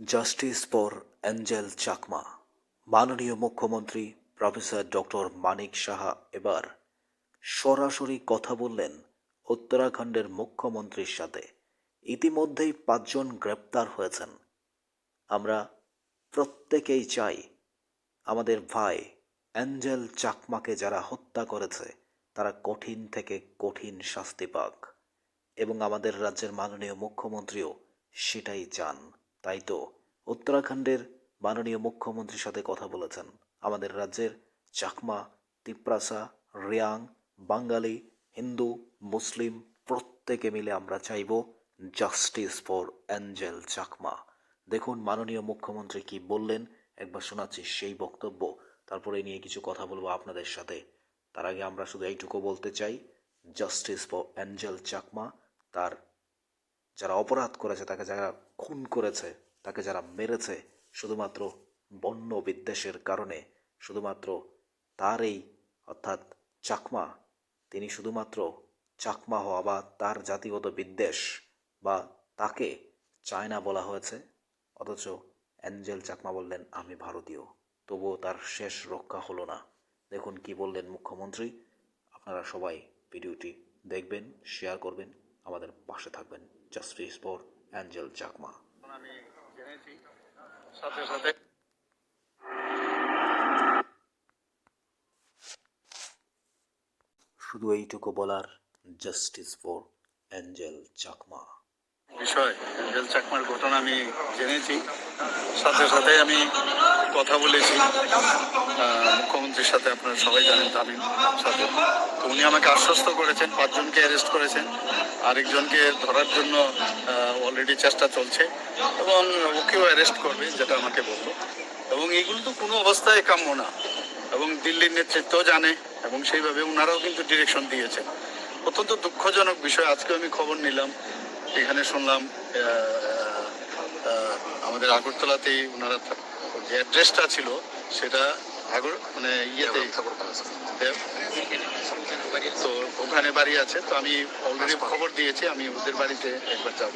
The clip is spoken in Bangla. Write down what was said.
জাস্টিস ফর অ্যাঞ্জেল চাকমা মাননীয় মুখ্যমন্ত্রী প্রফেসর ডক্টর মানিক সাহা এবার সরাসরি কথা বললেন উত্তরাখণ্ডের মুখ্যমন্ত্রীর সাথে। ইতিমধ্যেই পাঁচজন গ্রেপ্তার হয়েছেন। আমরা প্রত্যেকেই চাই আমাদের ভাই অ্যাঞ্জেল চাকমাকে যারা হত্যা করেছে, তারা কঠিন থেকে কঠিন শাস্তি পাক এবং আমাদের রাজ্যের মাননীয় মুখ্যমন্ত্রীও সেটাই চান। তাই তো উত্তরাখণ্ডের মাননীয় মুখ্যমন্ত্রীর সাথে কথা বলেছেন। আমাদের রাজ্যের চাকমা, তিপ্রাসা, রিয়াং, বাঙালি, হিন্দু, মুসলিম প্রত্যেকে মিলে আমরা চাইব জাস্টিস ফর অ্যাঞ্জেল চাকমা। দেখুন মাননীয় মুখ্যমন্ত্রী কি বললেন। একবার শোনাচ্ছি সেই বক্তব্য। তারপরে নিয়ে কিছু কথা বলব আপনাদের সাথে। তার আগে আমরা শুধু এইটুকু বলতে চাই, জাস্টিস ফর অ্যাঞ্জেল চাকমা, তার যারা অপরাধ করেছে, তাকে যারা খুন করেছে, তাকে যারা মেরেছে, শুধুমাত্র বন্য বিদ্বেষের কারণে, শুধুমাত্র তার এই অর্থাৎ চাকমা, তিনি শুধুমাত্র চাকমা হওয়া বা তার জাতিগত বিদ্বেষ বা তাকে চায়না বলা হয়েছে, অথচ অ্যাঞ্জেল চাকমা বললেন, আমি ভারতীয়। তবুও তার শেষ রক্ষা হলো না। দেখুন কি বললেন মুখ্যমন্ত্রী। আপনারা সবাই ভিডিওটি দেখবেন, শেয়ার করবেন। আমাদের পাশে থাকবেন জাস্টিস ফর অ্যাঞ্জেল চাকমা। আমি জেনেছি। সাথে সাথে শুধু এইটুকু বলার জাস্টিস ফর অ্যাঞ্জেল চাকমা। বিষয় অ্যাঞ্জেল চাকমার ঘটনা আমি জেনেছি। সাথে সাথে আমি কথা বলেছি মুখ্যমন্ত্রীর সাথে আপনারা সবাই জানেন তামিম সাথে। তো উনি আমাকে আশ্বস্ত করেছেন, পাঁচজনকে অ্যারেস্ট করেছেন, আরেকজনকে ধরার জন্য অলরেডি চেষ্টা চলছে এবং ওকেও অ্যারেস্ট করবে যেটা আমাকে বলল। এবং এগুলো তো কোনো অবস্থায় কাম্য না। এবং দিল্লির নেতৃত্ব জানে এবং সেইভাবে ওনারাও কিন্তু ডিরেকশন দিয়েছেন। অত্যন্ত দুঃখজনক বিষয় আজকে আমি খবর নিলাম, এখানে শুনলাম আমাদের আগরতলাতেই ওনারা যে অ্যাড্রেসটা ছিল, সেটা আগর মানে ইয়েতে তো ওখানে বাড়ি আছে। তো আমি অলরেডি খবর দিয়েছি, আমি ওদের বাড়িতে একবার যাব।